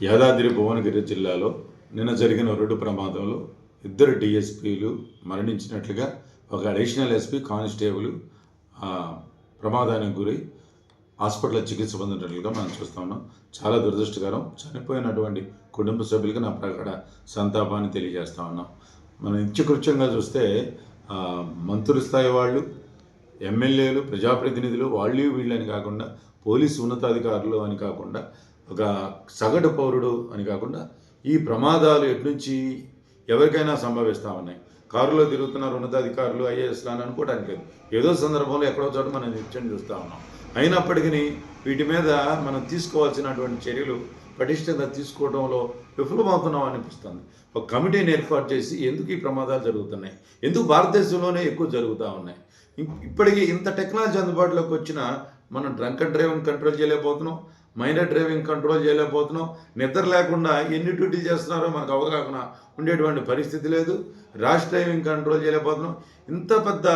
యాదాద్రి భువనగిరి జిల్లాలో నిన్న జరిగిన రోడ్డు ప్రమాదంలో ఇద్దరు డిఎస్పీలు మరణించినట్లుగా ఒక అడిషనల్ ఎస్పీ కానిస్టేబుల్ ప్రమాదానికి గురై హాస్పిటల్లో చికిత్స పొందినట్లుగా మనం చూస్తా ఉన్నాం. చాలా దురదృష్టకరం. చనిపోయినటువంటి కుటుంబ సభ్యులకు నా ప్రకట సంతాపాన్ని తెలియజేస్తా ఉన్నాం. మనం నిత్యకృత్యంగా చూస్తే ఆ, మంత్రుల స్థాయి వాళ్ళు ఎమ్మెల్యేలు ప్రజాప్రతినిధులు వాళ్ళు వీళ్ళని కాకుండా పోలీసు ఉన్నతాధికారులు అని కాకుండా ఒక సగటు పౌరుడు అని కాకుండా ఈ ప్రమాదాలు ఎట్నుంచి ఎవరికైనా సంభవిస్తూ ఉన్నాయి. కారులో తిరుగుతున్నారు ఉన్నతాధికారులు ఐఏఎస్లు అని అనుకోవడానికి లేదు. ఏదో సందర్భంలో ఎక్కడో చోట మనం నిత్యం చూస్తూ ఉన్నాం. అయినప్పటికీ వీటి మీద మనం తీసుకోవాల్సినటువంటి చర్యలు పటిష్టంగా తీసుకోవడంలో విఫలమవుతున్నాం అనిపిస్తుంది. ఒక కమిటీని ఏర్పాటు చేసి ఎందుకు ఈ ప్రమాదాలు జరుగుతున్నాయి? ఎందుకు భారతదేశంలోనే ఎక్కువ జరుగుతూ ఉన్నాయి? ఇప్పటికీ ఇంత టెక్నాలజీ అందుబాటులోకి వచ్చినా మనం డ్రంక్ అండ్ డ్రైవింగ్ కంట్రోల్ చేయలేకపోతున్నాం. మైనర్ డ్రైవింగ్ కంట్రోల్ చేయలేకపోతున్నాం. నిద్ర లేకుండా ఎన్ని డ్యూటీ చేస్తున్నారో మనకు అవగాహన ఉండేటువంటి పరిస్థితి లేదు. ర్యాష్ డ్రైవింగ్ కంట్రోల్ చేయలేకపోతున్నాం. ఇంత పెద్ద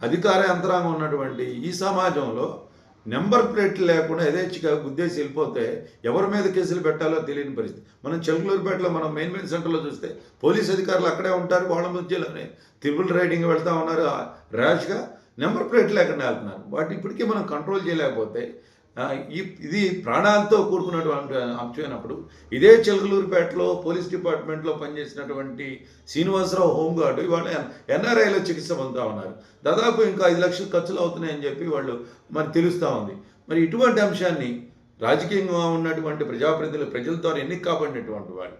అధికార యంత్రాంగం ఉన్నటువంటి ఈ సమాజంలో నెంబర్ ప్లేట్లు లేకుండా యథేచ్ఛగా గుద్దేసి వెళ్ళిపోతే ఎవరి మీద కేసులు పెట్టాలో తెలియని పరిస్థితి. మనం చెలుకలూరుపేటలో మనం మెయిన్ మెయిన్ సెంటర్లో చూస్తే పోలీస్ అధికారులు అక్కడే ఉంటారు వాళ్ళ మధ్యలోనే త్రిబుల్ రైడింగ్ వెళ్తా ఉన్నారు ర్యాష్గా నెంబర్ ప్లేట్లు లేకుండా వెళ్తున్నారు. వాటి ఇప్పటికీ మనం కంట్రోల్ చేయలేకపోతే ఇది ప్రాణాలతో కూడుకున్నటువంటి అంశమైనప్పుడు ఇదే చిలకలూరుపేటలో పోలీస్ డిపార్ట్మెంట్లో పనిచేసినటువంటి శ్రీనివాసరావు హోంగార్డు ఇవాళ ఎన్ఆర్ఐలో చికిత్స పొందుతా ఉన్నారు. దాదాపు ఇంకా ఐదు లక్షలు ఖర్చులు అవుతున్నాయని చెప్పి వాళ్ళు మరి తెలుస్తూ ఉంది. మరి ఇటువంటి అంశాన్ని రాజకీయంగా ఉన్నటువంటి ప్రజాప్రతినిధులు ప్రజల ద్వారా ఎన్నిక కాబడినటువంటి వాళ్ళు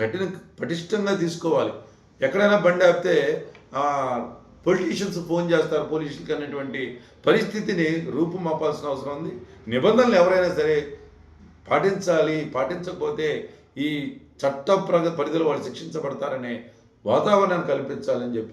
కఠిన పటిష్టంగా తీసుకోవాలి. ఎక్కడైనా బండి ఆపితే పొలిటీషియన్స్ ఫోన్ చేస్తారు పోలీసులకి అనేటువంటి పరిస్థితిని రూపుమాపాల్సిన అవసరం ఉంది. నిబంధనలు ఎవరైనా సరే పాటించాలి పాటించకపోతే ఈ చట్ట ప్రగ పరిధిలో వాళ్ళు శిక్షించబడతారనే వాతావరణాన్ని కల్పించాలని చెప్పి